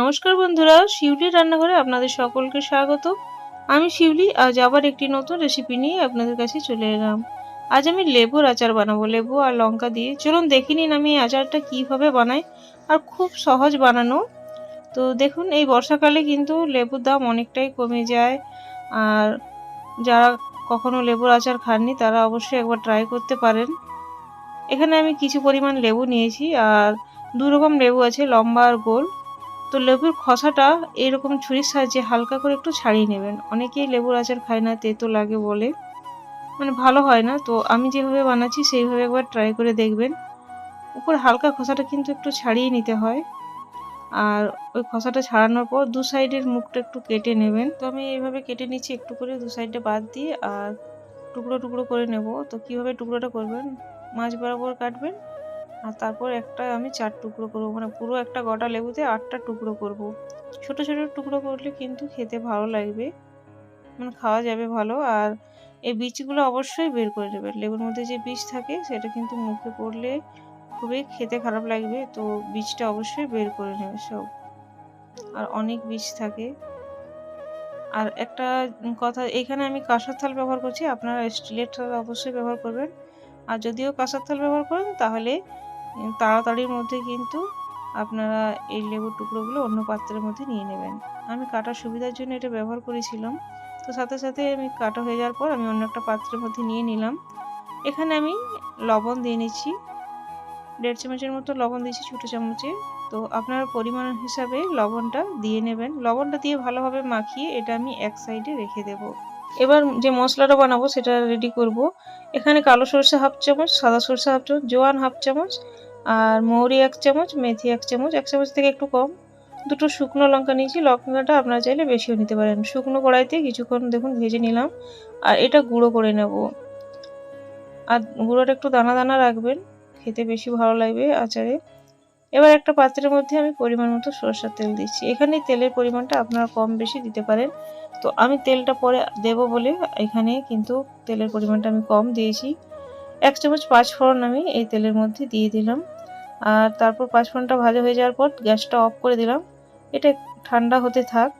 নমস্কার বন্ধুরা শিউলি রান্নাঘরে আপনাদের সকলকে স্বাগত। আমি শিউলি, আজ আবার একটি নতুন রেসিপি নিয়ে আপনাদের কাছে চলে এলাম। আজ আমি লেবুর আচার বানাবো, লেবু আর লঙ্কা দিয়ে। চলুন দেখে নিন আমি এই আচারটা কীভাবে বানাই আর খুব সহজ বানানো। তো দেখুন, এই বর্ষাকালে কিন্তু লেবুর দাম অনেকটাই কমে যায়। আর যারা কখনো লেবুর আচার খাননি, তারা অবশ্যই একবার ট্রাই করতে পারেন। এখানে আমি কিছু পরিমাণ লেবু নিয়েছি, আর দু রকম লেবু আছে, লম্বা আর গোল। তো লেবুর খসাটা এরকম ছুরির সাহায্যে হালকা করে একটু ছাড়িয়ে নেবেন। অনেকেই লেবুর আচার খায় না, তেতো লাগে বলে। মানে ভালো হয় না, তো আমি যেভাবে বানাচ্ছি সেইভাবে একবার ট্রাই করে দেখবেন। উপর হালকা খসাটা কিন্তু একটু ছাড়িয়ে নিতে হয়। আর ওই খসাটা ছাড়ানোর পর দু সাইডের মুখটা একটু কেটে নেবেন। তো আমি এইভাবে কেটে নিচ্ছি, একটু করে দু সাইডটা বাদ দিয়ে আর টুকরো টুকরো করে নেব। তো কীভাবে টুকরোটা করবেন? মাছ বরাবর কাটবেন। আর তারপর একটা আমি চার টুকরো করব মানে পুরো একটা গোটা লেবুতে আটটা টুকরো করব। ছোট ছোট টুকরো করলে কিন্তু খেতে ভালো লাগবে মানে খাওয়া যাবে ভালো। আর এই বীজগুলো অবশ্যই বের করে নেবেন লেবুর মধ্যে যে বীজ থাকে, সেটা কিন্তু মুখে পড়লে খুবই খেতে খারাপ লাগবে, তো বীজটা অবশ্যই বের করে নেবে সব। আর অনেক বীজ থাকে। আর একটা কথা, এখানে আমি কাঁসার থাল ব্যবহার করছি, আপনারা স্টিলের থাল অবশ্যই ব্যবহার করবেন। আর যদিও কাঁসার থাল ব্যবহার করেন, তাহলে তাড়াতাড়ির মধ্যে কিন্তু আপনারা এই লেবুর টুকরোগুলো অন্য পাত্রের মধ্যে নিয়ে নেবেন। আমি কাটার সুবিধার জন্য এটা ব্যবহার করেছিলাম। তো সাথে সাথে আমি কাটা হয়ে যাওয়ার পর আমি অন্য একটা পাত্রের মধ্যে নিয়ে নিলাম। এখানে আমি লবণ দিয়ে নিচ্ছি। দেড় চামচের মতো লবণ দিয়েছি ছোটো চামচে। তো আপনার পরিমাণ হিসাবে লবণটা দিয়ে নেবেন। লবণটা দিয়ে ভালোভাবে মাখিয়ে এটা আমি এক সাইডে রেখে দেব। এবার যে মশলাটা বানাবো সেটা রেডি করব। এখানে কালো সরষে হাফ চামচ, সাদা সরষে হাফ চামচ, জোয়ান হাফ চামচ আর মৌরি এক চামচ, মেথি এক চামচ এক চামচ থেকে একটু কম। দুটো শুকনো লঙ্কা নিয়েছি, লঙ্কাটা আপনারা চাইলে বেশিও নিতে পারেন। শুকনো কড়াইতে কিছুক্ষণ দেখুন ভেজে নিলাম, আর এটা গুঁড়ো করে নেব। আর গুঁড়োটা একটু দানা দানা রাখবেন, খেতে বেশি ভালো লাগবে আচারে। এবার একটা পাত্রের মধ্যে আমি পরিমাণ মতো সরষের তেল দিচ্ছি। এখানে তেলের পরিমাণটা আপনারা কম বেশি দিতে পারেন। তো আমি তেলটা পরে দেব বলে এখানে কিন্তু তেলের পরিমাণটা আমি কম দিয়েছি। এক চামচ পাঁচ ফোড়ন আমি এই তেলের মধ্যে দিয়ে দিলাম। আর তারপর পাঁচফোড়নটা ভাজা হয়ে যাওয়ার পর গ্যাসটা অফ করে দিলাম। এটা ঠান্ডা হতে থাক।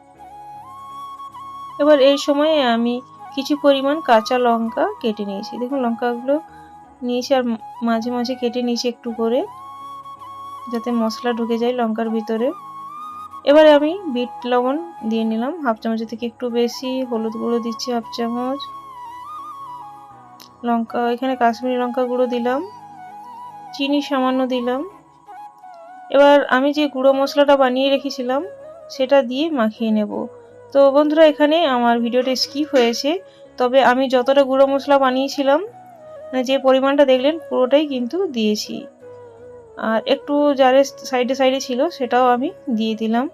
এবার এই সময়ে আমি কিছু পরিমাণ কাঁচা লঙ্কা কেটে নিয়েছি। দেখুন, লঙ্কাগুলো নিয়েছি আর মাঝে মাঝে কেটে নিয়েছি একটু করে, যাতে মশলা ঢুকে যায় লঙ্কার ভিতরে। এবারে আমি বিট লবণ দিয়ে নিলাম। হাফ চামচের থেকে একটু বেশি, হলুদ গুঁড়ো দিচ্ছি হাফ চামচ। লঙ্কা, এখানে কাশ্মীরি লঙ্কা গুঁড়ো দিলাম। চিনি সামান্য দিলাম। এবার আমি যে গুঁড়ো মশলাটা বানিয়ে রেখেছিলাম, সেটা দিয়ে মাখিয়ে নেব। তো বন্ধুরা, এখানে আমার ভিডিওটা স্কিপ হয়েছে। তবে আমি যতটা গুঁড়ো মশলা বানিয়েছিলাম, যে পরিমাণটা দেখলেন, পুরোটাই কিন্তু দিয়েছি। আর একটু যারে সাইডে সাইডে ছিল, সেটাও আমি দিয়ে দিলাম।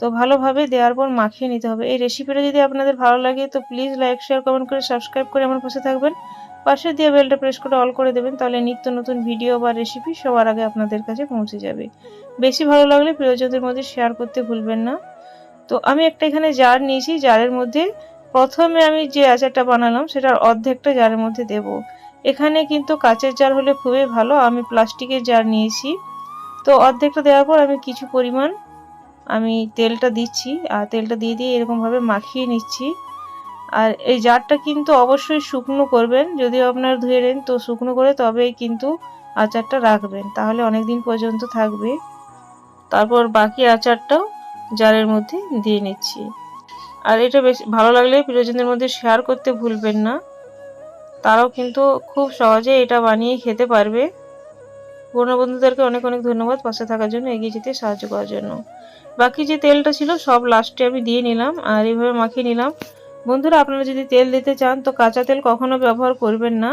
তো ভালোভাবে দেওয়ার পর মাখিয়ে নিতে হবে। এই রেসিপিটা যদি আপনাদের ভালো লাগে, তো প্লিজ লাইক শেয়ার কমেন্ট করে সাবস্ক্রাইব করে আমার পাশে থাকবেন। পাশে দিয়ে বেলটা প্রেস করে অল করে দেবেন, তাহলে নিত্য নতুন ভিডিও বা রেসিপি সবার আগে আপনাদের কাছে পৌঁছে যাবে। বেশি ভালো লাগলে প্রিয়জনদের মধ্যে শেয়ার করতে ভুলবেন না। তো আমি একটা এখানে জার নিয়েছি জারের মধ্যে প্রথমে আমি যে আচারটা বানালাম, সেটার অর্ধেকটা জারের মধ্যে দেব। এখানে কিন্তু কাচের জার হলে খুবই ভালো, আমি প্লাস্টিকের জার নিয়েছি। তো অর্ধেকটা দেওয়ার পর আমি কিছু পরিমাণ আমি তেলটা দিচ্ছি, আর তেলটা দিয়ে দিয়ে এরকমভাবে মাখিয়ে নিচ্ছি। আর এই জারটা কিন্তু অবশ্যই শুকনো করবেন। যদি আপনার ধুয়ে নেন, তো শুকনো করে তবেই কিন্তু আচারটা রাখবেন। তাহলে অনেক দিন পর্যন্ত থাকবে। তারপর বাকি আচারটাও জারের মধ্যে দিয়ে নিচ্ছি। আর এটা বেশ ভালো লাগলে প্রিয়জনদের মধ্যে শেয়ার করতে ভুলবেন না। তারাও কিন্তু খুব সহজে এটা বানিয়ে খেতে পারবে। পুরনো বন্ধুদেরকে অনেক অনেক ধন্যবাদ পাশে থাকার জন্য, এগিয়ে যেতে সাহায্য করার জন্য। বাকি যে তেলটা ছিল সব লাস্টে আমি দিয়ে নিলাম, আর এইভাবে মাখিয়ে নিলাম। বন্ধুরা, আপনারা যদি তেল দিতে চান, তো কাঁচা তেল কখনো ব্যবহার করবেন না।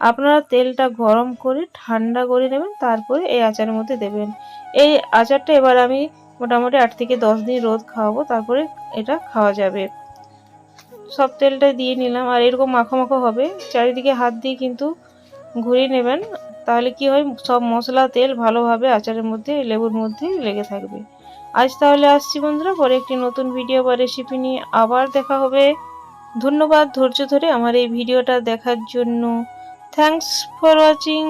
আপনারা তেলটা গরম করে ঠান্ডা করে নেবেন, তারপরে এই আচারের মধ্যে দেবেন। এই আচারটা এবার আমি মোটামুটি আট থেকে দশ দিন রোদ খাওয়াবো, তারপরে এটা খাওয়া যাবে। সব তেলটা দিয়ে নিলাম, আর এরকম মাখো মাখো হবে। চারিদিকে হাত দিয়ে কিন্তু ঘুরিয়ে নেবেন, তাহলে কি হয়, সব মশলা, তেল ভালোভাবে আচারের মধ্যে, লেবুর মধ্যে লেগে থাকবে। আজ তাহলে আসছি বন্ধুরা, পরে একটি নতুন ভিডিও বা রেসিপি নিয়ে আবার দেখা হবে। ধন্যবাদ ধৈর্য ধরে আমার এই ভিডিওটা দেখার জন্য। Thanks for watching